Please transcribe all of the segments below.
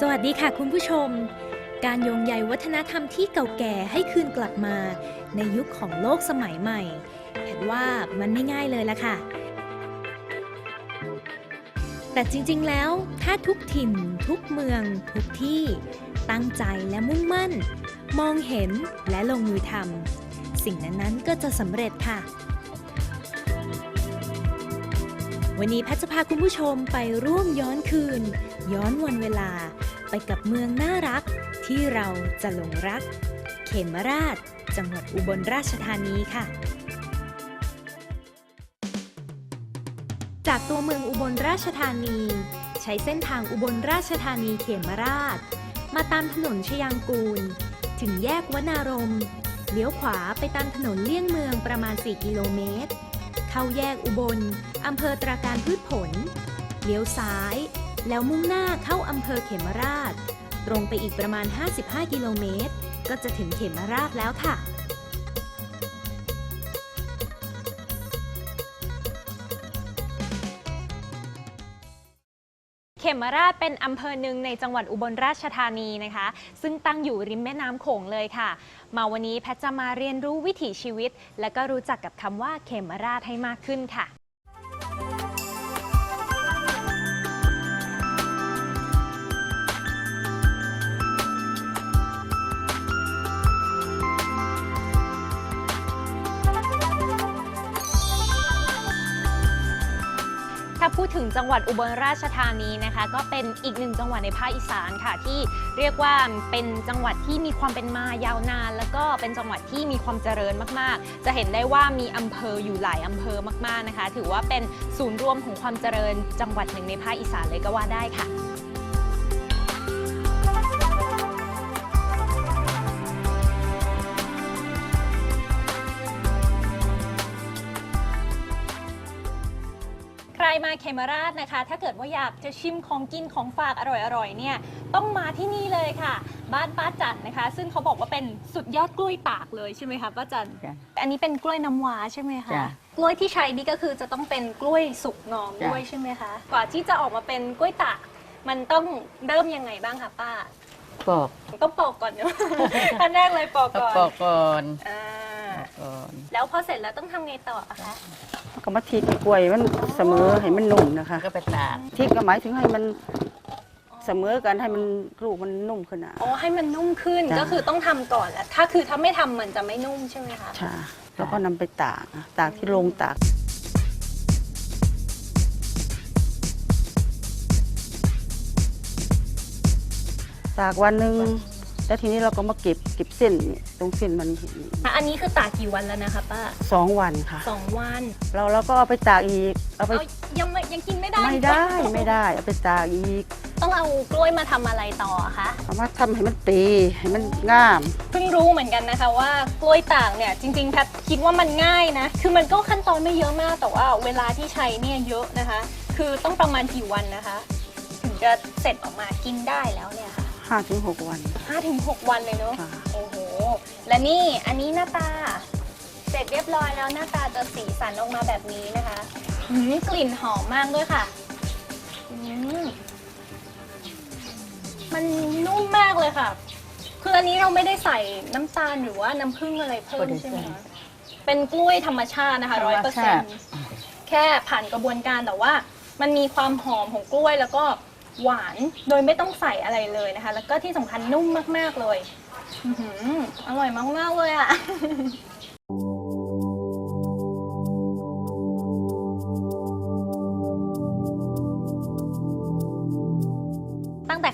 สวัสดีค่ะคุณผู้ชม การโยงใยวัฒนธรรมที่เก่าแก่ให้คืนกลับมา ในยุคของโลกสมัยใหม่เห็นว่ามันไม่ง่ายเลยละค่ะ แต่จริงๆแล้ว ถ้าทุกถิ่น ทุกเมือง ทุกที่ ตั้งใจและมุ่งมั่น มองเห็นและลงมือทำสิ่งนั้นๆก็จะสำเร็จค่ะวันนี้แพทย์จะพาคุณผู้ชมไปร่วมย้อนคืน ย้อนวันเวลา ไปกับเมืองน่ารัก ที่เราจะหลงรัก เขมราช จังหวัดอุบลราชธานีค่ะ จากตัวเมืองอุบลราชธานี ใช้เส้นทางอุบลราชธานีเขมราช มาตามถนนชยางกูล ถึงแยกวนารมเลี้ยวขวาไปตามถนนเลี่ยงเมืองประมาณ 4 กิโลเมตร เข้าแยกอุบลอำเภอตราการพืชผล เลี้ยวซ้าย แล้วมุ่งหน้าเข้าอำเภอเขมราช ตรงไปอีกประมาณ 55 กิโลเมตร ก็จะถึงเขมราชแล้วค่ะเขมราชเป็นอำเภอหนึ่งในจังหวัดอุบลราชธานีนะคะ ซึ่งตั้งอยู่ริมแม่น้ำโขงเลยค่ะ มาวันนี้แพทจะมาเรียนรู้วิถีชีวิต และก็รู้จักกับคำว่าเขมราชให้มากขึ้นค่ะ ถึงจังหวัดอุบลราชธานีนะคะ ก็เป็นอีกหนึ่งจังหวัดในภาคอีสานค่ะที่เรียกว่าเป็นจังหวัดที่มีความเป็นมายาวนาน แล้วก็เป็นจังหวัดที่มีความเจริญมากๆ จะเห็นได้ว่ามีอำเภออยู่หลายอำเภอมากๆนะคะ ถือว่าเป็นศูนย์รวมของความเจริญจังหวัดหนึ่งในภาคอีสานเลยก็ว่าได้ค่ะ มาเขมราชนะคะ ถ้าเกิดว่าอยากจะชิมของกินของฝากอร่อยๆเนี่ยต้องมาที่นี่เลยค่ะ บ้านป้าจันนะคะ ซึ่งเขาบอกว่าเป็นสุดยอดกล้วยตากเลยใช่ไหมคะป้าจันจ้ะอันนี้เป็นกล้วยน้ำว้าใช่ไหมคะจ้ะ กล้วยที่ใช้นี่ก็คือจะต้องเป็นกล้วยสุกงอมจ้ะด้วยใช่ไหมคะกว่าที่จะออกมาเป็นกล้วยตากมันต้องเริ่มยังไงบ้างคะป้า ปอกต้องปอกก่อนเนอะขั้นแรกเลยปอกก็ก่อนปอกก่อน อ่า ก่อนแล้วพอเสร็จแล้วต้องทำไงต่ออะคะก็มาทีกล้วยมันเสมอให้มันนุ่มนะคะก็ไปตากทีก็หมายถึงให้มันเสมอกันให้มันลูกมันนุ่มขึ้นอะ อ๋อให้มันนุ่มขึ้นจ้ะ ก็คือต้องทำก่อนแหละถ้าคือถ้าไม่ทำมันจะไม่นุ่มใช่ไหมคะใช่แล้วก็นำไปตากนะตากที่โรงตากตากวันหนึ่ง แล้วทีนี้เราก็มาเก็บเก็บเส้นนี่ตรงเส้นมันเห็นอันนี้คือตากกี่วันแล้วนะคะป้าสองวันค่ะ สองวันเราเราก็เอาไปตากอีกเอาไปเอายังไม่ยังกินไม่ได้ไม่ได้ไม่ได้ เอาไปตากอีกต้องเอากล้วยมาทำอะไรต่ออะคะ เอามาทำให้มันตีให้มันงาม เพิ่งรู้เหมือนกันนะคะว่ากล้วยตากเนี่ยจริงๆแพทคิดว่ามันง่ายนะ คือมันก็ขั้นตอนไม่เยอะมากแต่ว่าเวลาที่ใช้เนี่ยเยอะนะคะ คือต้องประมาณกี่วันนะคะ ถึงจะเสร็จออกมากินได้แล้วเนี่ยค่ะ ห้าถึงหกวันห้าถึงหกวันเลยเนาะ ค่ะ โอ้โห และนี่อันนี้หน้าตา เสร็จเรียบร้อยแล้วหน้าตาจะสีสันออกมาแบบนี้นะคะหืมกลิ่นหอมมากด้วยค่ะอืมมันนุ่มมากเลยค่ะ คืออันนี้เราไม่ได้ใส่น้ำตาลหรือว่าน้ำผึ้งอะไรเพิ่มใช่ไหมคะ เป็นกล้วยธรรมชาตินะคะร้อยเปอร์เซ็นต์แค่ผ่านกระบวนการแต่ว่า มันมีความหอมของกล้วยแล้วก็ หวานโดยไม่ต้องใส่อะไรเลยนะคะ แล้วก็ที่สำคัญนุ่มมากๆเลย อื้อหืออร่อยมากๆเลยอะ่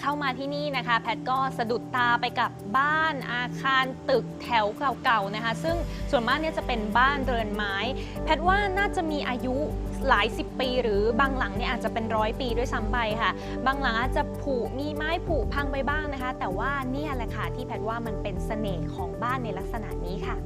เข้ามาที่นี่นะคะ แพทก็สะดุดตาไปกับบ้านอาคารตึกแถวเก่าๆนะคะ ซึ่งส่วนมากเนี่ยจะเป็นบ้านเรือนไม้ แพทว่าน่าจะมีอายุหลายสิบปี หรือบางหลังเนี่ยอาจจะเป็นร้อยปีด้วยซ้ำไปค่ะ บางหลังอาจจะผุมีไม้ผุพังไปบ้างนะคะ แต่ว่าเนี่ยแหละค่ะที่แพทว่ามันเป็นเสน่ห์ของบ้านในลักษณะนี้ค่ะ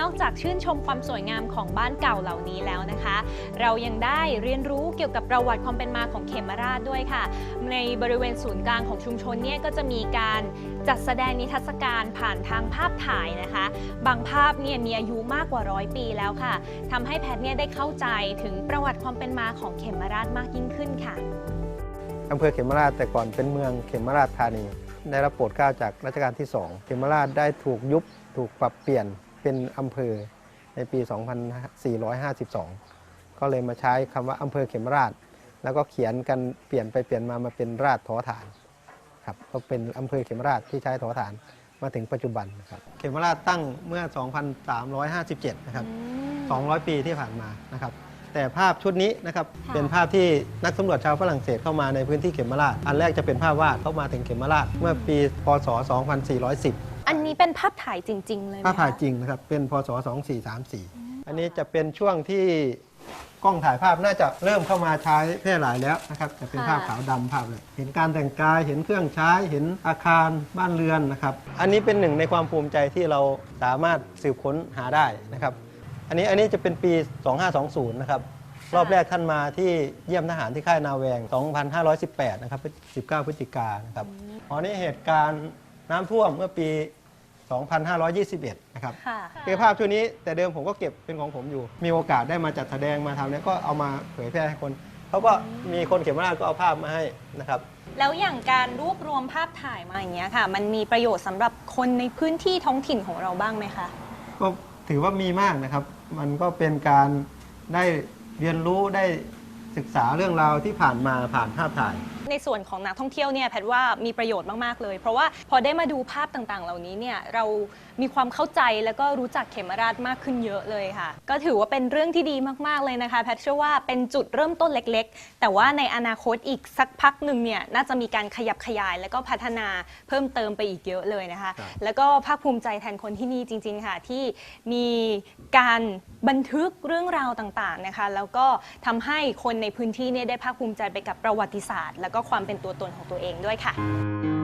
นอกจากชื่นชมความสวยงามของบ้านเก่าเหล่านี้แล้วนะคะ เรายังได้เรียนรู้เกี่ยวกับประวัติความเป็นมาของเขมราชด้วยค่ะ ในบริเวณศูนย์กลางของชุมชนเนี่ยก็จะมีการจัดแสดงนิทรรศการผ่านทางภาพถ่ายนะคะ บางภาพเนี่ยมีอายุมากกว่าร้อยปีแล้วค่ะทำให้แพทย์เนี่ยได้เข้าใจถึงประวัติความเป็นมาของเขมราชมากยิ่งขึ้นค่ะอำเภอเขมราชแต่ก่อนเป็นเมืองเขมราชธานี ได้รับโปรดเกล้าจากรัชกาลที่2เขมราชได้ถูกยุบถูกปรับเปลี่ยน เป็นอำเภอในปี 2452 ก็เลยมาใช้คำว่าอำเภอเขมราช แล้วก็เขียนกันเปลี่ยนไปเปลี่ยนมามาเป็นราชทอฐานครับก็เป็นอำเภอเขมราชที่ใช้ทอฐานมาถึงปัจจุบันนะครับเขมราชตั้งเมื่อ 2357 นะครับ 200 ปีที่ผ่านมานะครับ แต่ภาพชุดนี้นะครับค่ะเป็นภาพที่นักสำรวจชาวฝรั่งเศสเข้ามาในพื้นที่เขมราช อันแรกจะเป็นภาพวาดเข้ามาถึงเขมราชเมื่อปี พศ 2410 อันนี้เป็นภาพถ่ายจริง ๆ เลยไหมภาพถ่ายคะจริงนะครับ เป็นพศ 2434 อันนี้จะเป็นช่วงที่กล้องถ่ายภาพน่าจะเริ่มเข้ามาใช้แพร่หลายแล้วนะครับ จะเป็นภาพขาวดำภาพเลย เห็นการแต่งกาย เห็นเครื่องใช้ เห็นอาคารบ้านเรือนนะครับ อันนี้เป็นหนึ่งในความภูมิใจที่เราสามารถสืบค้นหาได้นะครับ อันนี้อันนี้จะเป็นปี 2520 นะครับ รอบแรกท่านมาที่เยี่ยมทหารที่ค่ายนาแวง 2518 นะครับ 19 พฤศจิกายนนะครับ อ๋อนี่เหตุการณ์ น้ำท่วมเมื่อปี 2521 นะครับค่ะคือภาพชุดนี้แต่เดิมผมก็เก็บเป็นของผมอยู่ มีโอกาสได้มาจัดแสดงมาทำเนี่ยก็เอามาเผยแพร่ให้คนเขาก็มีคนเขียนมาก็เอาภาพมาให้นะครับ แล้วอย่างการรวบรวมภาพถ่ายมาอย่างเงี้ยค่ะ มันมีประโยชน์สำหรับคนในพื้นที่ท้องถิ่นของเราบ้างไหมคะ ก็ถือว่ามีมากนะครับ มันก็เป็นการได้เรียนรู้ได้ศึกษาเรื่องราวที่ผ่านมาผ่านภาพถ่าย ในส่วนของนักท่องเที่ยวเนี่ยแพทย์ว่ามีประโยชน์มากๆเลย เพราะว่าพอได้มาดูภาพต่างๆ เหล่านี้เนี่ยเรามีความเข้าใจแล้วก็รู้จักเขมราชมากขึ้นเยอะเลยค่ะ ก็ถือว่าเป็นเรื่องที่ดีมากๆเลยนะคะ แพทย์เชื่อว่าเป็นจุดเริ่มต้นเล็ก ๆ แต่ว่าในอนาคตอีกสักพักหนึ่งเนี่ยน่าจะมีการขยับขยาย แล้วก็พัฒนาเพิ่มเติมไปอีกเยอะเลยนะคะครับแล้วก็ภาคภูมิใจแทนคนที่นี่จริง ๆค่ะที่มีการบันทึกเรื่องราวต่างๆนะคะ แล้วก็ทำให้คนในพื้นที่เนี่ยได้ภาคภูมิใจไปกับประวัติศาสตร์ แล้วก็ความเป็นตัวตนของตัวเองด้วยค่ะ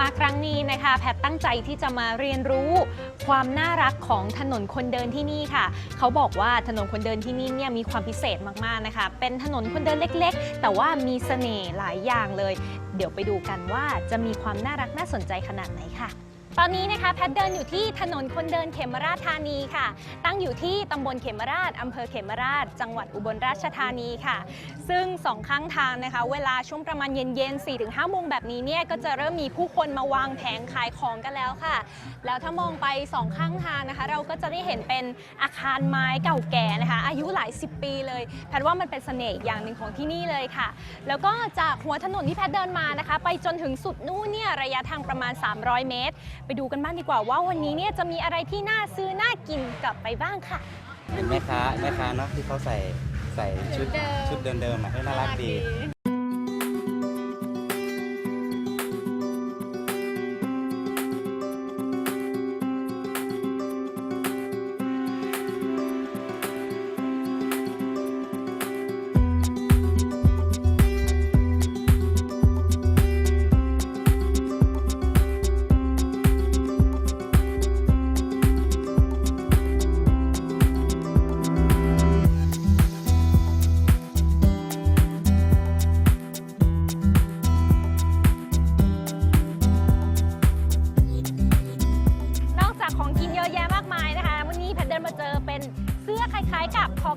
มาครั้งนี้นะคะ แพทตั้งใจที่จะมาเรียนรู้ความน่ารักของถนนคนเดินที่นี่ค่ะ เขาบอกว่าถนนคนเดินที่นี่เนี่ยมีความพิเศษมากๆนะคะ เป็นถนนคนเดินเล็ก ๆ แต่ว่ามีเสน่ห์หลายอย่างเลย เดี๋ยวไปดูกันว่าจะมีความน่ารักน่าสนใจขนาดไหนค่ะ ตอนนี้นะคะแพทเดินอยู่ที่ถนนคนเดินเขมราชธานีค่ะ ตั้งอยู่ที่ตำบลเขมราชอำเภอเขมราช จังหวัดอุบลราชธานีค่ะ ซึ่งสองข้างทางนะคะ เวลาช่วงประมาณเย็นๆ4-5โมงแบบนี้เนี่ยก็จะเริ่มมีผู้คนมาวางแผงขายของกันแล้วค่ะ แล้วถ้ามองไปสองข้างทางนะคะ เราก็จะได้เห็นเป็นอาคารไม้เก่าแก่นะคะ อายุหลาย 10 ปีเลย แพทว่ามันเป็นเสน่ห์อย่างหนึ่งของที่นี่เลยค่ะ แล้วก็จากหัวถนนที่แพทเดินมานะคะ ไปจนถึงสุดนู่นเนี่ยระยะทางประมาณ 300 เมตรไปดูกันบ้างดีกว่าว่าวันนี้เนี่ยจะมีอะไรที่น่าซื้อน่ากินกลับไปบ้างค่ะ เป็นแม่ค้าแม่ค้าเนาะที่เขาใส่ใส่ชุดชุดเดิมๆอะให้น่ารักดี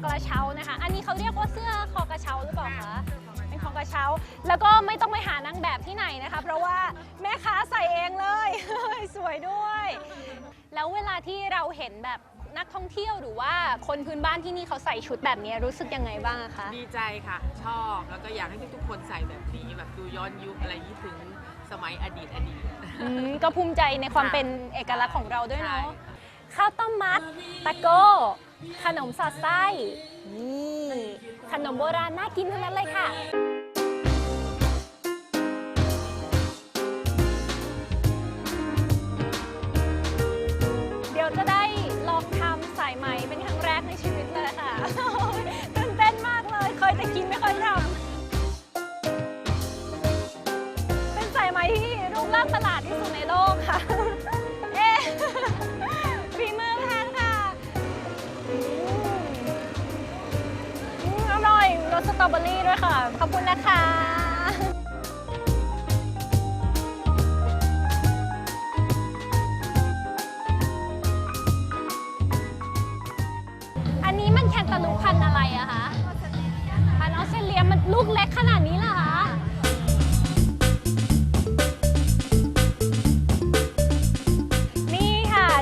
อกระเช้านะคะ อันนี้เขาเรียกว่าเสื้อคอกระเช้าหรือเปล่าคะ เป็นคอกระเช้า แล้วก็ไม่ต้องไปหานางแบบที่ไหนนะคะ เพราะว่าแม่ค้าใส่เองเลย สวยด้วย แล้วเวลาที่เราเห็นแบบนักท่องเที่ยวหรือว่าคนพื้นบ้านที่นี่เขาใส่ชุดแบบนี้รู้สึกยังไงบ้างอะคะ ดีใจค่ะ ชอบแล้วก็อยากให้ทุกๆคนใส่แบบนี้แบบดูย้อนยุคอะไรที่ถึงสมัยอดีตอดีตอืมก็ภูมิใจในความเป็นเอกลักษณ์ของเราด้วยเนาะข้าวต้มมัดตะโก้ ขนมสอดไส้นี่ขนมโบราณน่ากินทั้งนั้นเลยค่ะ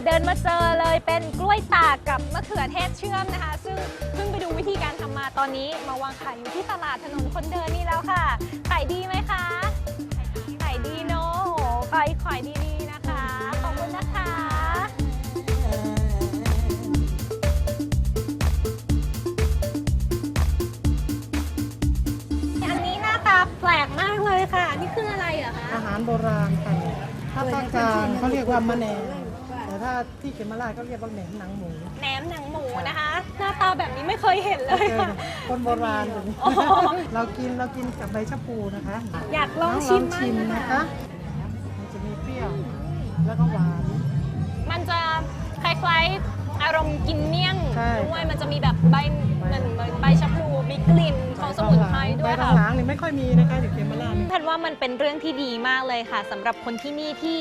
เดินมาเจอเลยเป็นกล้วยตากกับมะเขือเทศเชื่อมนะคะ ซึ่งเพิ่งไปดูวิธีการทำมาตอนนี้มาวางขายอยู่ที่ตลาดถนนคนเดินนี่แล้วค่ะขายดีไหมคะขายดีเนาะโอ้โหขายขายดีๆนะคะ ขอบคุณนะคะอันนี้หน้าตาแปลกมากเลยค่ะ นี่คืออะไรเหรอคะอาหารโบราณค่ะถ้าภาคกลางเขาเรียกว่ามะแหนมแต่ ถ้าที่เขมราชเขาเรียกว่าแหนมหนังหมู แหนมหนังหมูนะคะ หน้าตาแบบนี้ไม่เคยเห็นเลยค่ะ คนโบราณอย่างนี้อ๋อ เรากินเรากินกับใบชะพูนะคะอยากลองชิมมากชิมเลยนะค่ะคะ มันจะมีเปรี้ยว แล้วก็หวาน มันจะคล้ายๆ อารมณ์กินเมี่ยงใช่ด้วยมันจะมีแบบใบเหมือนใบชะพลู มีกลิ่นของสมุนไพรด้วยใบค่ะหลังๆนี่ไม่ค่อยมีนะคะอยู่เขมราชแพทย์ว่ามันเป็นเรื่องที่ดีมากเลยค่ะสำหรับคนที่นี่ที่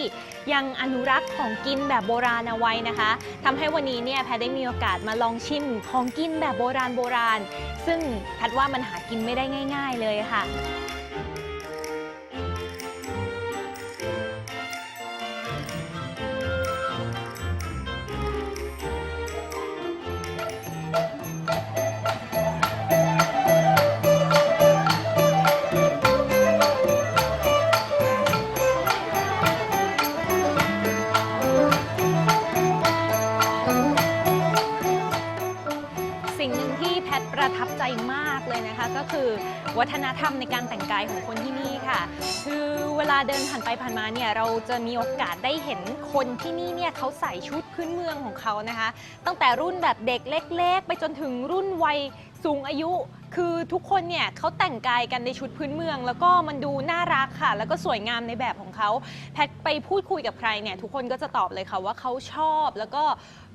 ยังอนุรักษ์ของกินแบบโบราณเอาไว้นะคะทำให้วันนี้เนี่ยแพทย์ได้มีโอกาสมาลองชิมของกินแบบโบราณโบราณ ซึ่งแพทย์ว่ามันหากินไม่ได้ง่าย ๆ เลยค่ะ มากเลยนะคะ ก็คือวัฒนธรรมในการแต่งกายของคนที่นี่ค่ะ คือเวลาเดินผ่านไปผ่านมาเนี่ยเราจะมีโอกาสได้เห็นคนที่นี่เนี่ยเขาใส่ชุดพื้นเมืองของเขานะคะ ตั้งแต่รุ่นแบบเด็กเล็ก ๆ ไปจนถึงรุ่นวัยสูงอายุคือทุกคนเนี่ยเขาแต่งกายกันในชุดพื้นเมือง แล้วก็มันดูน่ารักค่ะ แล้วก็สวยงามในแบบของเขาแพทไปพูดคุยกับใครเนี่ยทุกคนก็จะตอบเลยค่ะว่าเขาชอบ แล้วก็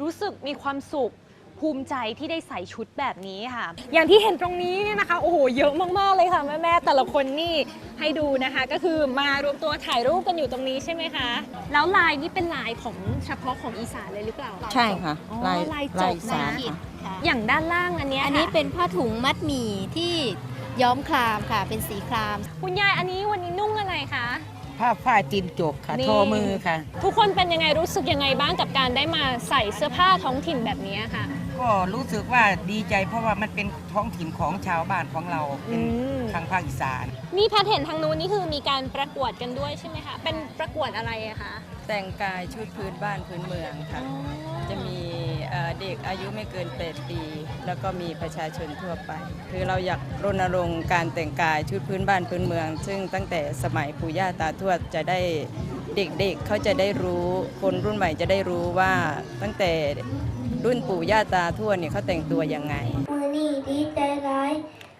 รู้สึกมีความสุข ภูมิใจที่ได้ใส่ชุดแบบนี้ค่ะ อย่างที่เห็นตรงนี้เนี่ยนะคะโอ้โหเยอะมากๆเลยค่ะแม่ๆแต่ละคนนี่ให้ดูนะคะ ก็คือมารวมตัวถ่ายรูปกันอยู่ตรงนี้ใช่ไหมคะแล้วลายนี่เป็นลายของเฉพาะของอีสานเลยหรือเปล่าใช่ค่ะอ๋อลายลายจลายบอีสานนะค่ะอย่างด้านล่างอันเนี้ยอันนี้ค่ะ เป็นผ้าถุงมัดหมี่ที่ย้อมครามค่ะ เป็นสีคราม คุณยายอันนี้วันนี้นุ่งอะไรคะ ผ้าฝ้ายตีนจกค่ะนี่โทมือค่ะ ทุกคนเป็นยังไงรู้สึกยังไงบ้างกับการได้มาใส่เสื้อผ้าท้องถิ่นแบบนี้ค่ะ ก็รู้สึกว่าดีใจเพราะว่ามันเป็นท้องถิ่นของชาวบ้านของเราเป็นอืม ทางภาคอีสาน นี่แพทย์เห็นทางนู้นนี่คือมีการประกวดกันด้วยใช่ไหมคะ เป็นประกวดอะไรอะคะแต่งกายชุดพื้นบ้านพื้นเมืองค่ะ จะมีเอ่อเด็กอายุไม่เกิน 8 ปี แล้วก็มีประชาชนทั่วไป คือเราอยากรณรงค์การแต่งกายชุดพื้นบ้านพื้นเมือง ซึ่งตั้งแต่สมัยปู่ย่าตาทวดจะได้เด็กๆเขาจะได้รู้คนรุ่นใหม่จะได้รู้ว่าตั้งแต่ รุ่นปู่ย่าตาทวดเนี่ยเขาแต่งตัวยังไง มือนี่ดีใจร้าย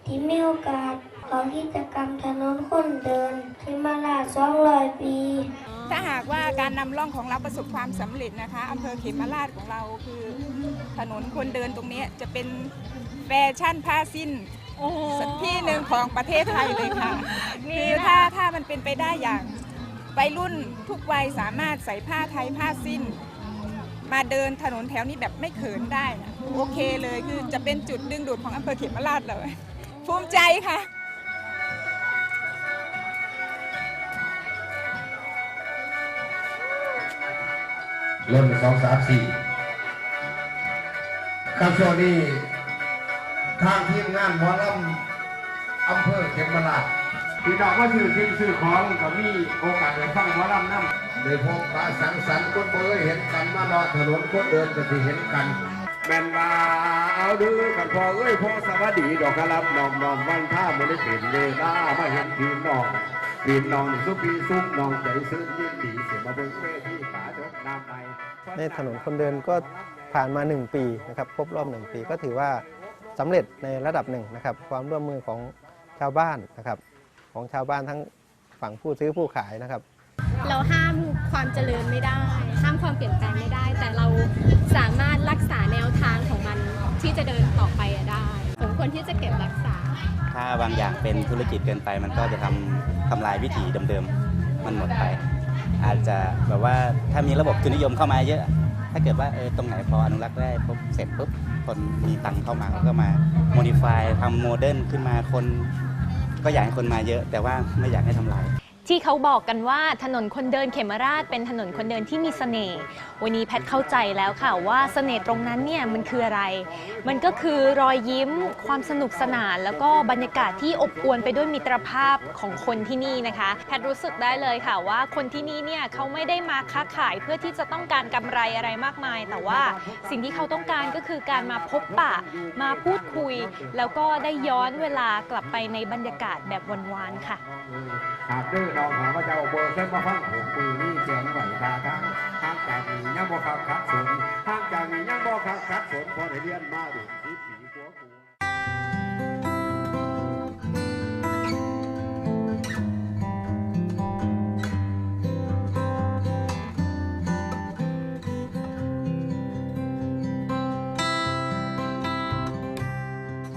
ที่มีโอกาสของกิจกรรมถนนคนเดินที่มาลาด200ปี ถ้าหากว่าการนำร่องของเราประสบความสำเร็จนะคะอำเภอเขมราชของเราคือถนนคนเดินตรงนี้จะเป็นแฟชั่นผ้าสิ้นโอ้โหสักที่หนึ่งของประเทศไทยเลยค่ะนี่คือนะถ้าถ้ามันเป็นไปได้อย่างวัยรุ่นทุกวัยสามารถใส่ผ้าไทยผ้าสิ้น มาเดินถนนแถวนี้แบบไม่เขินได้นะโอเคเลยคือจะเป็นจุดดึงดูดของอำเภอเขมราชเลยภูมิใจค่ะเริ่มสองสามสี่ครับช่วงนี้ทางทีมงานหมอลำอำเภอเขมราชพี่น้องว่าซื้อสิ่งซื้อของก็มีโอกาสได้ฟังหมอลำน้ำ ในพบปะสังสรรค์คนเบยเห็นกันมานอถนนคนเดินก็ที่เห็นกันแม่นว่าเอาดื้อกันพอเอ้ยพอสวัสดีดอกกระลับน้อมน้อมวันท่ามันได้เป็นเวลามาเห็นพี่น้องพี่น้องสุปีสุขน้องใจซึ้งยินดีเสียมาเบิ่งเวทีขาจกน้ำไปในถนนคนเดินก็ผ่านมา 1 ปีนะครับครบรอบ 1 ปีก็ถือว่าสำเร็จในระดับหนึ่งนะครับ ความร่วมมือของชาวบ้านนะครับ ของชาวบ้านทั้งฝั่งผู้ซื้อผู้ขายนะครับ เราห้ามความเจริญไม่ได้ ห้ามความเปลี่ยนแปลงไม่ได้ แต่เราสามารถรักษาแนวทางของมันที่จะเดินต่อไปได้สมควรที่จะเก็บรักษา ถ้าบางอย่างเป็นธุรกิจเกินไป มันก็จะทำทำลายวิถีเดิมๆมันหมดไป อาจจะแบบว่าถ้ามีระบบทุนนิยมเข้ามาเยอะ ถ้าเกิดว่าเออตรงไหนพออนุรักษ์ได้ปุ๊บเสร็จปุ๊บคนมีตังค์เข้ามาเขาก็มาโมดิฟายทำโมเดิร์นขึ้นมาคน ก็อยากให้คนมาเยอะ แต่ว่าไม่อยากให้ทำลาย ที่เขาบอกกันว่าถนนคนเดินเขมราชเป็นถนนคนเดินที่มีเสน่ห์วันนี้แพทเข้าใจแล้วค่ะว่าเสน่ห์ตรงนั้นเนี่ยมันคืออะไร มันก็คือรอยยิ้มความสนุกสนาน แล้วก็บรรยากาศที่อบอวลไปด้วยมิตรภาพของคนที่นี่นะคะ แพทรู้สึกได้เลยค่ะว่าคนที่นี่เนี่ยเขาไม่ได้มาค้าขายเพื่อที่จะต้องการกำไรอะไรมากมาย แต่ว่าสิ่งที่เขาต้องการก็คือการมาพบปะมาพูดคุย แล้วก็ได้ย้อนเวลากลับไปในบรรยากาศแบบหวานๆค่ะดื้องหาว่าจะเอาเบอร์เส้นมาฟังหูมือนี่เสียงไหวตาทางทางจากนี้ยังบ่ขับขัดสนทางจากนี้ยังบ่ขับขัดสนพอได้เรียนมาดูสิผีกัวกัว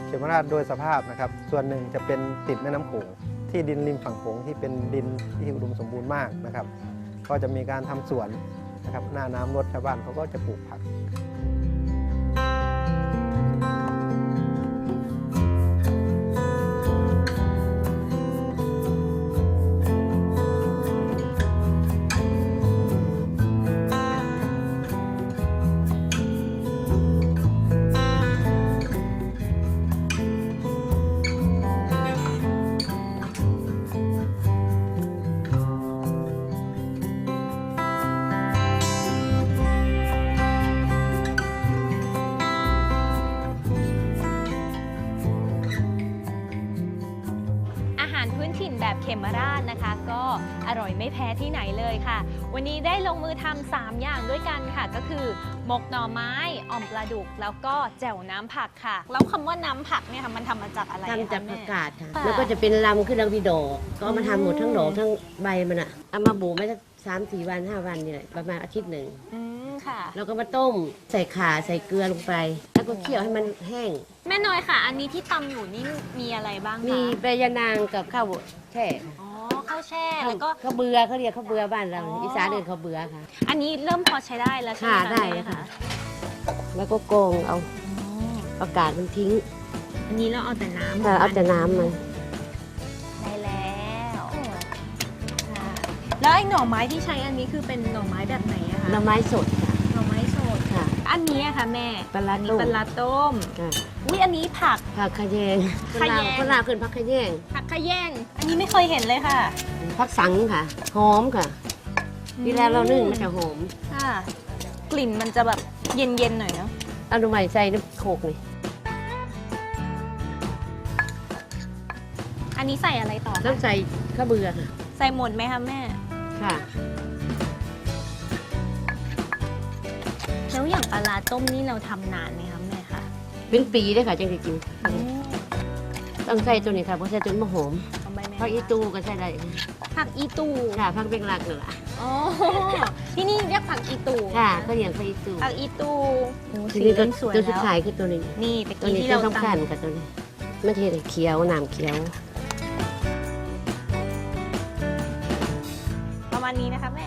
เขมราชโดยสภาพนะครับ ส่วนหนึ่งจะเป็นติดแม่น้ำโขง ที่ดินริมฝั่งโขงที่เป็นดินที่อุดมสมบูรณ์มากนะครับ ก็จะมีการทำสวนนะครับหน้าน้ำลดชาวบ้านเขาก็จะปลูกผัก เลยค่ะ วันนี้ได้ลงมือทำสามอย่างด้วยกันค่ะ ก็คือหมกหน่อไม้อ่อมปลาดุก แล้วก็แจ่วน้ำผักค่ะ แล้วคำว่าน้ำผักเนี่ยค่ะมันทำมาจากอะไรอะคะทำจากแม่ผักกาดค่ะค่ะแล้วก็จะเป็นลำขึ้นแล้วมีดอกก็เอามาทำหมดทั้งดอกทั้งใบมันอะเอามาบูไม่สักสามสี่วันห้าวันนี่แหละประมาณอาทิตย์หนึ่งอืมค่ะแล้วก็มาต้มใส่ข่าใส่เกลือลงไป แล้วก็เคี่ยวให้มันแห้ง แม่น้อยค่ะ อันนี้ที่ตำอยู่นี่มีอะไรบ้างคะมีใบยะนางกับข้าวแช่อ๋อ ข้าวแช่แล้วก็ข้าวเบือเขาเรียกข้าวเบือบ้านเราอ๋ออี อีสานเรียกข้าวเบือค่ะ อันนี้เริ่มพอใช้ได้แล้วใช่ไหมค่ะคะได้แม่เลยค่ะ แล้วก็โกงเอาอากาศมันทิ้งอันนี้เราเอาแต่น้ำ แต่เอาแต่น้ำมัน ได้แล้วค่ะแล้วไอ้หน่อไม้ที่ใช้อันนี้คือเป็นหน่อไม้แบบไหนอะคะ หน่อไม้สดค่ะ หน่อไม้สด ค่ะ อันนี้อะค่ะแม่ปลาร้าอันนี้ต้ม ปลาต้มค่ะอุ้ยอันนี้ผัก ผักขะแยงขะแยงคนลาวขึ้นผักขะแยงผักขะแยง อันนี้ไม่เคยเห็นเลยค่ะผักสังค่ะ หอมค่ะ เวลาเรานึ่งมันจะหอมค่ะ กลิ่นมันจะแบบเย็นๆหน่อยเนาะ เอาหน่อไม้ใส่น้ำโขกนี่อันนี้ใส่อะไรต่อต้องคะใส่ข้าวเบือค่ะ ใส่หมดไหมคะแม่ ค่ะ อย่างปลาร้าต้มนี่เราทำนานไหมคะแม่คะเป็นปีได้ค่ะจังได้กิน ต้องใส่ตัวนี้ค่ะเพราะใส่ตัวมันหอมเอาใบแมงผักอีตูก็ใส่ได้ผักอีตูค่ะผักเบงลักนั่นแหละอ๋อที่นี่เรียกผักอีตูค่ะก็เรียกผักอีตูผักอีตูโอ้ทีสีนี้ตัเริ่วมสวยตัวสุดแล้วท้ายคือตัวนี้ นี่ตะตัวกี้นี้ที่ตัวเราสำคัญตำกับตัวนี้ไม่ใช่แต่เคี้ยวน้ำเคี้ยว ประมาณนี้นะคะแม่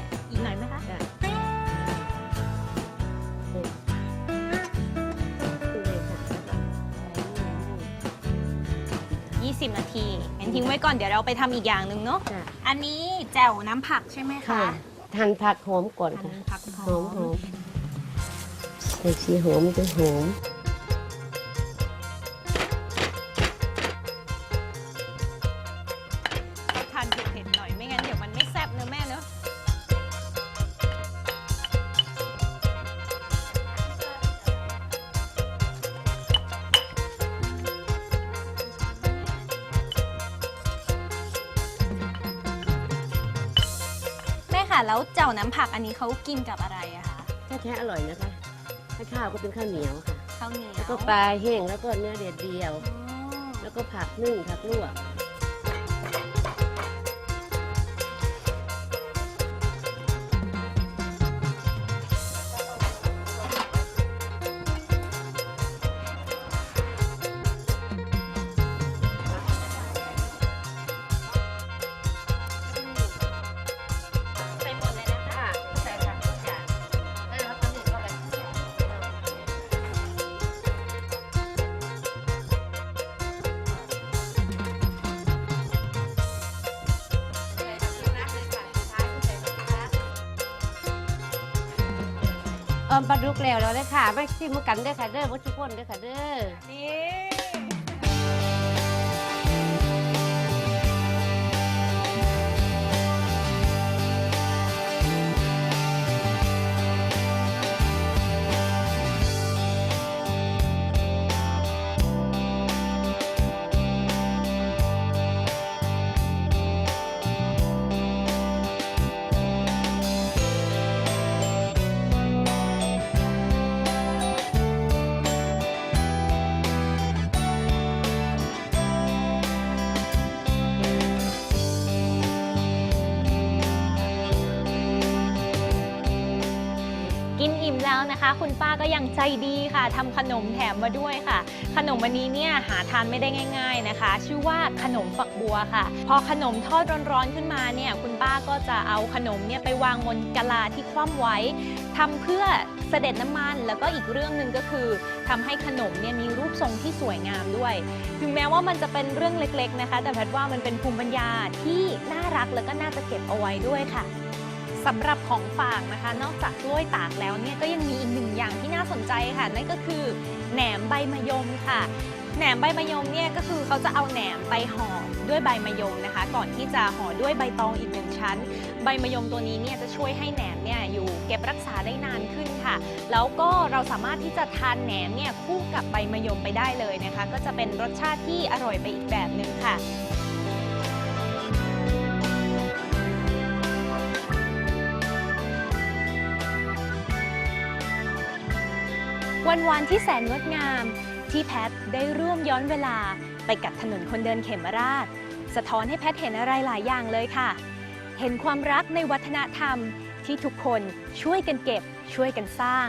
20นาทีงั้นทิ้งไว้ก่อนเดี๋ยวเราไปทำอีกอย่างหนึ่งเนาะค่ะอันนี้แจ่วน้ำผักใช่ไหมคะค่ะหั่นผักหอมก่อนค่ะผักหหออมมหอมใส่ชีหอมจะหอม แม่ค่ะแล้วแจ่วน้ำผักอันนี้เขากินกับอะไรอะคะแท้ๆอร่อยนะคะถ้าข้าวก็เป็นข้าวเหนียวค่ะข้าวเหนียวแล้วก็ปลาแห้งแล้วก็เนื้อเดียดเดียว อ๋อแล้วก็ผักนึ่งผักลวก เออมปลาดุกแล้วแล้วเลยค่ะไม่ชิมกันเด้อค่ะเด้อบ่ทุกคนเด้อค่ะเด้อ อิ่มแล้วนะคะ คุณป้าก็ยังใจดีค่ะทำขนมแถมมาด้วยค่ะ ขนมวันนี้เนี่ยหาทานไม่ได้ง่าย ๆนะคะ ชื่อว่าขนมฝักบัวค่ะ พอขนมทอดร้อนๆขึ้นมาเนี่ยคุณป้าก็จะเอาขนมเนี่ยไปวางบนกะลาที่คว่ำไว้ทำเพื่อเสด็จน้ำมัน แล้วก็อีกเรื่องหนึ่งก็คือทำให้ขนมเนี่ยมีรูปทรงที่สวยงามด้วย ถึงแม้ว่ามันจะเป็นเรื่องเล็กๆนะคะ แต่แพทว่ามันเป็นภูมิปัญญาที่น่ารักแล้วก็น่าจะเก็บเอาไว้ด้วยค่ะ สำหรับของฝากนะคะ นอกจากกล้วยตากแล้วเนี่ยก็ยังมีอีกหนึ่งอย่างที่น่าสนใจค่ะ นั่นก็คือแหนมใบมะยมค่ะแหนมใบมะยมเนี่ยก็คือเขาจะเอาแหนมไปห่อด้วยใบมะยมนะคะ ก่อนที่จะห่อด้วยใบตองอีกหนึ่งชั้น ใบมะยมตัวนี้เนี่ยจะช่วยให้แหนมเนี่ยอยู่เก็บรักษาได้นานขึ้นค่ะ แล้วก็เราสามารถที่จะทานแหนมเนี่ยคู่กับใบมะยมไปได้เลยนะคะ ก็จะเป็นรสชาติที่อร่อยไปอีกแบบหนึ่งค่ะ วันวานที่แสนงดงาม ที่แพทได้ร่วมย้อนเวลาไปกับถนนคนเดินเขมราช สะท้อนให้แพทเห็นอะไรหลายอย่างเลยค่ะ เห็นความรักในวัฒนธรรมที่ทุกคนช่วยกันเก็บ ช่วยกันสร้าง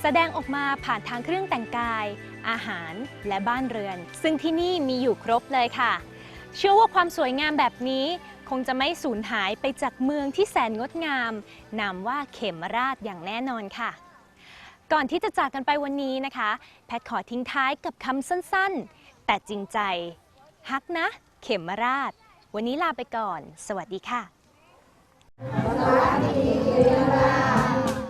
แสดงออกมาผ่านทางเครื่องแต่งกาย อาหารและบ้านเรือน ซึ่งที่นี่มีอยู่ครบเลยค่ะ เชื่อว่าความสวยงามแบบนี้คงจะไม่สูญหายไปจากเมืองที่แสนงดงาม นามว่าเขมราชอย่างแน่นอนค่ะ ก่อนที่จะจากกันไปวันนี้นะคะ แพทขอทิ้งท้ายกับคำสั้นๆ แต่จริงใจ ฮักนะ เข็มราช วันนี้ลาไปก่อน สวัสดีค่ะ สวัสดีเข็มราช